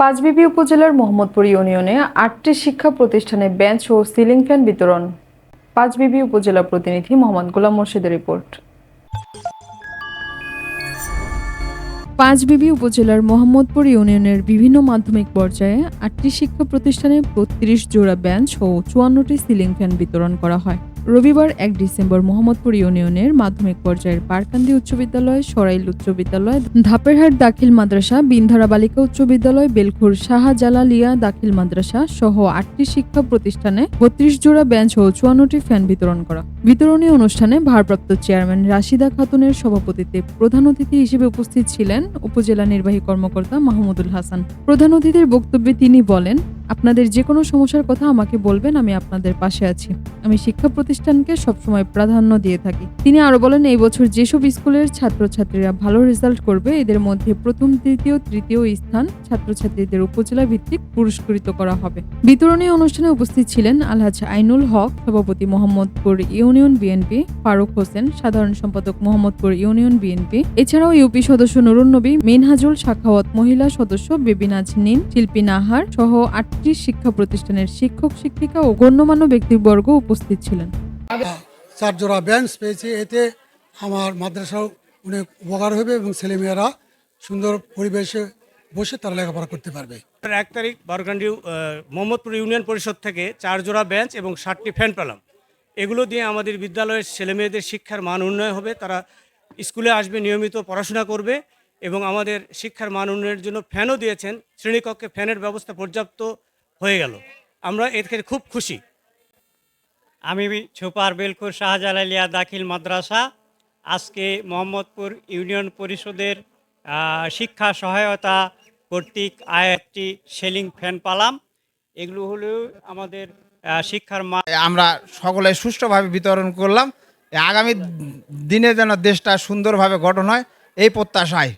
পাঁচবিবি উপজেলার মোহাম্মদপুর ইউনিয়নে আটটি শিক্ষা প্রতিষ্ঠানে বেঞ্চ ও সিলিং ফ্যান বিতরণ। পাঁচবিবি উপজেলা প্রতিনিধি মোহাম্মদ গোলাম মোর্শেদের রিপোর্ট। পাঁচবিবি উপজেলার মোহাম্মদপুর ইউনিয়নের বিভিন্ন মাধ্যমিক পর্যায়ে আটটি শিক্ষা প্রতিষ্ঠানে বত্রিশ জোড়া বেঞ্চ ও চুয়ান্নটি সিলিং ফ্যান বিতরণ করা হয়। রবিবার এক ডিসেম্বর মোহাম্মদপুর ইউনিয়নের মাধ্যমিক পর্যায়ের পারকান্দি উচ্চ বিদ্যালয়, সরাইল উচ্চ বিদ্যালয়, ধাপেরহাট দাখিল মাদ্রাসা, বিন্ধারা বালিকা উচ্চ বিদ্যালয়, বেলখুর শাহজালালিয়া দাখিল মাদ্রাসা সহ আটটি শিক্ষা প্রতিষ্ঠানে বত্রিশ জোড়া বেঞ্চ ও চুয়ান্নটি ফ্যান বিতরণ করা। বিতরণী অনুষ্ঠানে ভারপ্রাপ্ত চেয়ারম্যান রাশিদা খাতুনের সভাপতিত্বে প্রধান অতিথি হিসেবে উপস্থিত ছিলেন উপজেলা নির্বাহী কর্মকর্তা মাহমুদুল হাসান। প্রধান অতিথির বক্তব্যে তিনি বলেন আপনাদের যে কোনো সমস্যার কথা আমাকে বলবেন, আমি আপনাদের পাশে আছি। আমি শিক্ষা প্রতিষ্ঠানকে সবসময় প্রাধান্য দিয়ে থাকি। তিনি আরও বলেন, এই বছর যেসব স্কুলের ছাত্রছাত্রীরা ভালো রেজাল্ট করবে, এদের মধ্যে প্রথম তৃতীয় তৃতীয় স্থান ছাত্রছাত্রীদের উপজেলা ভিত্তিক পুরস্কৃত করা হবে। বিতরণী অনুষ্ঠানে উপস্থিত ছিলেন আলহাজ আইনুল হক, সভাপতি মোহাম্মদপুর ইউনিয়ন বিএনপি, ফারুক হোসেন, সাধারণ সম্পাদক মোহাম্মদপুর ইউনিয়ন বিএনপি, এছাড়াও ইউপি সদস্য নুরুন নবী, মিনহাজুল শাখাওয়াত মহিলা সদস্য বেবিনাজ নিন শিল্পী নাহার সহ আটটি শিক্ষা প্রতিষ্ঠানের শিক্ষক শিক্ষিকা ও গণ্যমান্য ব্যক্তিবর্গ উপস্থিত ছিলেন। চার জোড়া বেঞ্চ পেয়েছি। এতে আমার মাদ্রাসাও অনেক উপকার হবে এবং ছেলেমেয়েরা সুন্দর পরিবেশে বসে তারা লেখাপড়া করতে পারবে। এক তারিখ বারকান্ডি মোহাম্মদপুর ইউনিয়ন পরিষদ থেকে চার জোড়া বেঞ্চ এবং ষাটটি ফ্যান পেলাম। এগুলো দিয়ে আমাদের বিদ্যালয়ের ছেলেমেয়েদের শিক্ষার মান উন্নয়ন হবে। তারা স্কুলে আসবে নিয়মিত পড়াশোনা করবে এবং আমাদের শিক্ষার মান উন্নয়নের জন্য ফ্যানও দিয়েছেন। শ্রেণীকক্ষে ফ্যানের ব্যবস্থা পর্যাপ্ত হয়ে গেল। আমরা এর থেকে খুব খুশি। আমি ছুপার বেলকুর শাহজালালিয়া দাখিল মাদ্রাসা, আজকে মোহাম্মদপুর ইউনিয়ন পরিষদের শিক্ষা সহায়তা কর্তৃক আয় একটি সেলিং ফ্যান পালাম। এগুলো হলো আমাদের শিক্ষার মান আমরা সকলে সুষ্ঠুভাবে বিতরণ করলাম। আগামী দিনে যেন দেশটা সুন্দরভাবে গঠন হয়, এই প্রত্যাশায়।